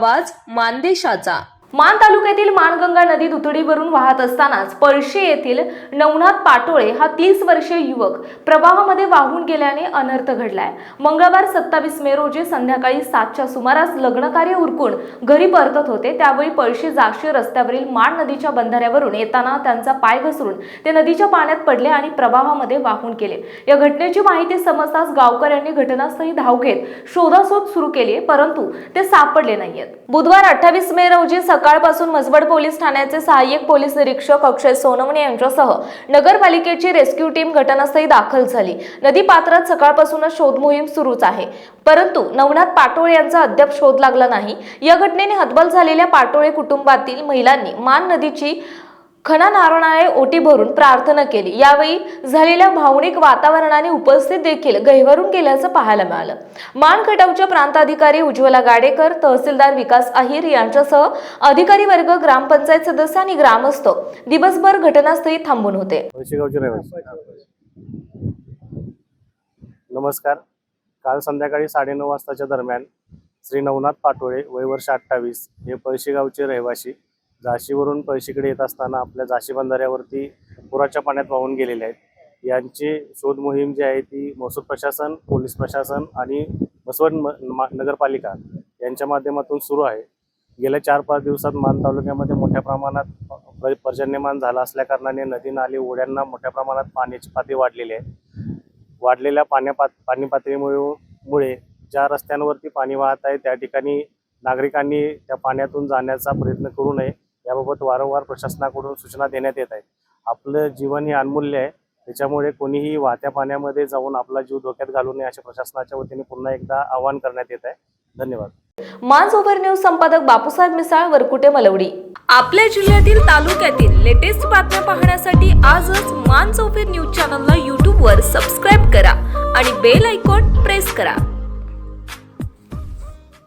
आवाज मानदेशाचा. मान तालुक्यातील माणगंगा नदी दुतडीवरून वाहत असतानाच पळशी येथील नवनाथ पाटोळे हा तीस वर्षीय युवक प्रवाहामध्ये वाहून गेल्याने अनर्थ घडलाय. मंगळवार सत्तावीस मे रोजी संध्याकाळी सातच्या सुमारास लग्नकार्य उरकून घरी परतत होते. त्यावेळी पळशी जाशी रस्त्यावरील माण नदीच्या बंधाऱ्यावरून येताना त्यांचा पाय घसरून ते नदीच्या पाण्यात पडले आणि प्रवाहामध्ये वाहून गेले. या घटनेची माहिती समजताच गावकऱ्यांनी घटनास्थळी धाव घेत शोधाशोध सुरू केली परंतु ते सापडले नाहीयेत. बुधवार अठ्ठावीस मे रोजी सकाळपासून मसबड पोलीस ठाण्याचे सहाय्यक पोलीस निरीक्षक अक्षय सोनवणे यांच्यासह नगरपालिकेची रेस्क्यू टीम घटनास्थळी दाखल झाली. नदी पात्रात सकाळपासूनच शोध मोहीम सुरूच आहे. परंतु नवनाथ पाटोळे यांचा अद्याप शोध लागला नाही. या घटनेने हतबल झालेल्या पाटोळे कुटुंबातील महिलांनी मान नदीची खना नारळाने ओटी भरून प्रार्थना केली. यावेळी झालेल्या भावनिक वातावरणाने उपस्थित देखील गहिवरून गेल्याचं पाहायला मिळालं. मान खटावच्या प्रांताधिकारी उज्ज्वला गाडेकर तहसीलदार विकास अहिर यांच्यासह अधिकारी वर्ग ग्रामपंचायत सदस्य आणि ग्रामस्थ दिवसभर घटनास्थळी थांबून होते. रहिवासी. नमस्कार. काल संध्याकाळी साडेनऊ वाजताच्या दरम्यान श्री नवनाथ पाटोळे वय वर्ष अठ्ठावीस हे पळशीगावचे रहिवासी झाशीवरून पळशीकडे येत असताना आपल्या झाशी बंधाऱ्यावरती पुराच्या पाण्यात वाहून गेलेले आहेत. यांची शोध मोहीम जी आहे ती महसूल प्रशासन पोलीस प्रशासन आणि बसवण म- मा- नगरपालिका यांच्या माध्यमातून सुरू आहे. गेल्या चार पाच दिवसात मान तालुक्यामध्ये मोठ्या प्रमाणात पर्जन्यमान झालं असल्याकारणाने नदी नाले ओढ्यांना मोठ्या प्रमाणात पाण्याची पातळी वाढलेली आहे. वाढलेल्या पाण्या पात पाणी पातळीमुळे मुळे ज्या रस्त्यांवरती पाणी वाहत आहे त्या ठिकाणी नागरिकांनी त्या पाण्यातून जाण्याचा प्रयत्न करू नये. याबाबत वारंवार प्रशासनाकडून सूचना देण्यात येत आहे. आपलं जीवन हे अनमूल्य आहे. त्याच्यामुळे कोणीही वाहत्या पाण्यामध्ये जाऊन आपला जीव धोक्यात घालू नये अशा प्रशासनाच्या वतीने पुन्हा एकदा आवाहन करण्यात येत आहे. धन्यवाद. माज ओव्हर न्यूज संपादक बापूसाहेब मिसाळ वरकुटे मलवडी. आपल्या जिल्ह्यातील तालुक्यातील लेटेस्ट बातम्या पाहण्यासाठी आजच मान चौफेर न्यूज चॅनलला यूट्यूबवर सबस्क्राईब करा आणि बेल आयकॉन प्रेस करा.